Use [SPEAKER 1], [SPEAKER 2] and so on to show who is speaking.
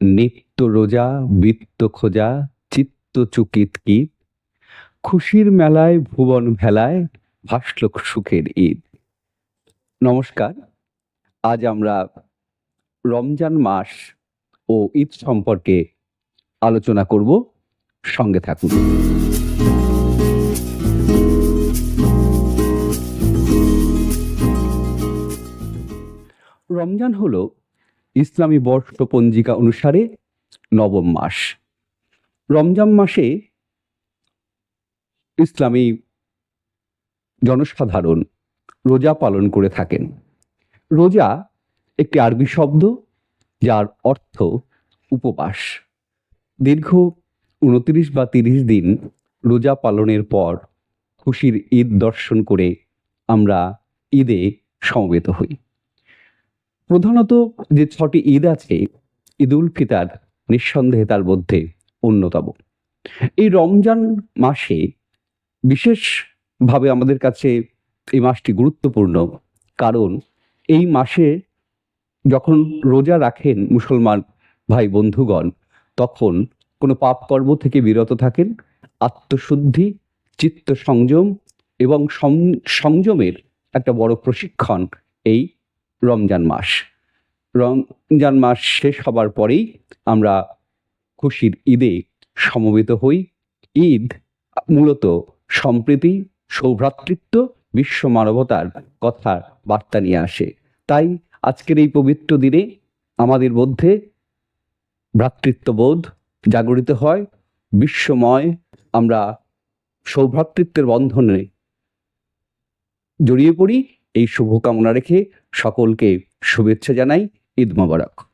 [SPEAKER 1] নিত্য রোজা, বৃত্ত খোঁজা, চিত্ত চুকিত কীট, খুশির মেলায়, ভুবন ভেলায় ভাসল সুখের ঈদ। নমস্কার, আজ আমরা রমজান মাস ও ঈদ সম্পর্কে আলোচনা করব। সঙ্গে থাকুন। রমজান হলো ইসলামী বর্ষ পঞ্জিকা অনুসারে নবম মাস। রমজান মাসে ইসলামী জনসাধারণ রোজা পালন করে থাকেন। রোজা একটি আরবি শব্দ যার অর্থ উপবাস। দীর্ঘ উনত্রিশ বা তিরিশ দিন রোজা পালনের পর খুশির ঈদ দর্শন করে আমরা ঈদে সমবেত হই। প্রধানত যে ছটি ঈদ আছে, ঈদ উল ফিতার, নিঃসন্দেহে তার মধ্যে অন্যতম। এই রমজান মাসে বিশেষভাবে আমাদের কাছে এই মাসটি গুরুত্বপূর্ণ। কারণ এই মাসে যখন রোজা রাখেন মুসলমান ভাই বন্ধুগণ, তখন কোনো পাপকর্ম থেকে বিরত থাকেন, আত্মশুদ্ধি চিত্ত সংযম এবং সংযমের একটা বড় প্রশিক্ষণ এই রমজান মাস। রমজান মাস শেষ হবার পরেই আমরা খুশির ঈদে সমবেত হই। ঈদ মূলত সম্প্রীতি, সৌভ্রাতৃত্ব, বিশ্ব মানবতার কথা বার্তা নিয়ে আসে। তাই আজকের এই পবিত্র দিনে আমাদের মধ্যে ভ্রাতৃত্ববোধ জাগরিত হয়। বিশ্বময় আমরা সৌভ্রাতৃত্বের বন্ধনে জড়িয়ে পড়ি। এই শুভকামনা রেখে সকলকে শুভেচ্ছা জানাই ঈদ মোবারক।